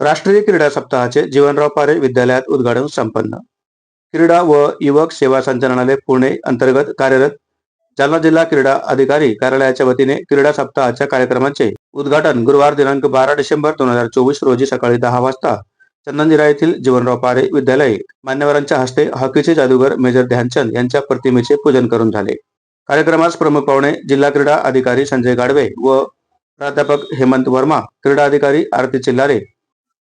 राष्ट्रीय क्रीडा सप्ताहाचे जीवनराव पारे विद्यालयात उद्घाटन संपन्न. क्रीडा व युवक सेवा संचालनालय पुणे अंतर्गत कार्यरत जालना जिल्हा क्रीडा अधिकारी कार्यालयाच्या वतीने क्रीडा सप्ताहाच्या कार्यक्रमाचे उद्घाटन गुरुवार दिनांक बारा डिसेंबर दोन हजार चोवीस रोजी सकाळी दहा वाजता चंदनजिरा येथील जीवनराव पारे विद्यालय मान्यवरांच्या हस्ते हॉकीचे जादूगर मेजर ध्यानचंद यांच्या प्रतिमेचे पूजन करून झाले. कार्यक्रमास प्रमुख पाहुणे जिल्हा क्रीडा अधिकारी संजय गाडवे व प्राध्यापक हेमंत वर्मा क्रीडा अधिकारी आरती चिल्लारे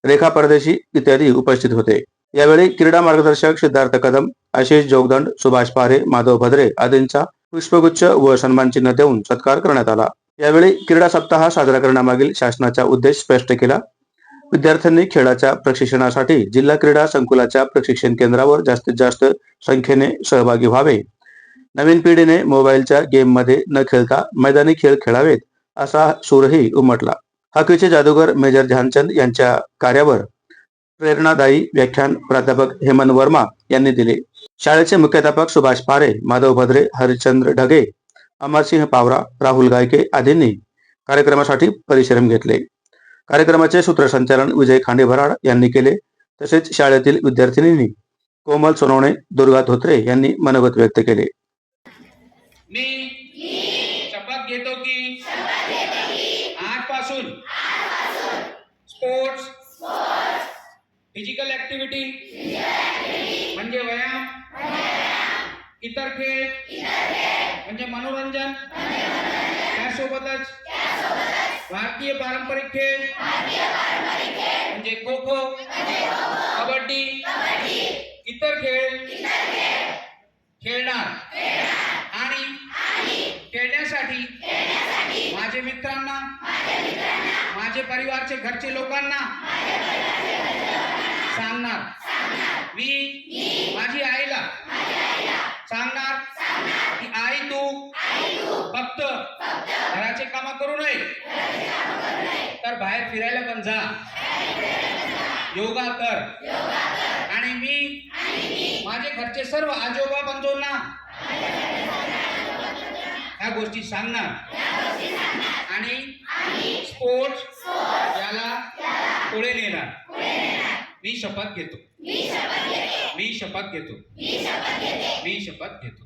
रेखा परदेशी इत्यादी उपस्थित होते. यावेळी क्रीडा मार्गदर्शक सिद्धार्थ कदम आशिष जोगदंड सुभाष पारे माधव भद्रे आदींचा पुष्पगुच्छ व सन्मान चिन्ह देऊन सत्कार करण्यात आला. यावेळी क्रीडा सप्ताह साजरा करण्यामागील शासनाचा उद्देश स्पष्ट केला. विद्यार्थ्यांनी खेळाच्या प्रशिक्षणासाठी जिल्हा क्रीडा संकुलाच्या प्रशिक्षण केंद्रावर जास्तीत जास्त संख्येने सहभागी व्हावे. नवीन पिढीने मोबाईलच्या गेममध्ये न खेळता मैदानी खेळ खेळावेत असा सूरही उमटला. हॉकीचे जादूगर मेजर ध्यानचंद यांच्या कार्यावर प्रेरणादायी व्याख्यान प्राध्यापक हेमंत वर्मा यांनी दिले. शाळेचे मुख्याध्यापक सुभाष पारे माधव भद्रे हरिश्चंद्र ढगे अमरसिंह पावरा राहुल गायके आदींनी कार्यक्रमासाठी परिश्रम घेतले. कार्यक्रमाचे सूत्रसंचालन विजय खांडेभराड यांनी केले. तसेच शाळेतील विद्यार्थिनींनी कोमल सोनवणे दुर्गा धोत्रे यांनी मनोगत व्यक्त केले. मी शपथ घेतो की आजपासून स्पोर्ट्स फिजिकल ऍक्टिव्हिटी म्हणजे व्यायाम इतर खेळ म्हणजे मनोरंजन त्यासोबतच भारतीय पारंपरिक खेळ म्हणजे खो खो कबड्डी इतर खेळ खेळणार आणि खेळण्यासाठी माझे मित्रांना माझे परिवारचे घरचे लोकांना सांगणार. मी माझी आईला सांगणार की आई तू फक्त घराचे काम करू नये तर बाहेर फिरायला पण जा. योगा कर. आणि मी माझे घरचे सर्व आजोबा बंधूंना ह्या गोष्टी सांगणार. आणि स्पोर्ट्स याला पुढे नेणार. मी शपथ घेतो. मी शपथ घेतो. मी शपथ घेतो.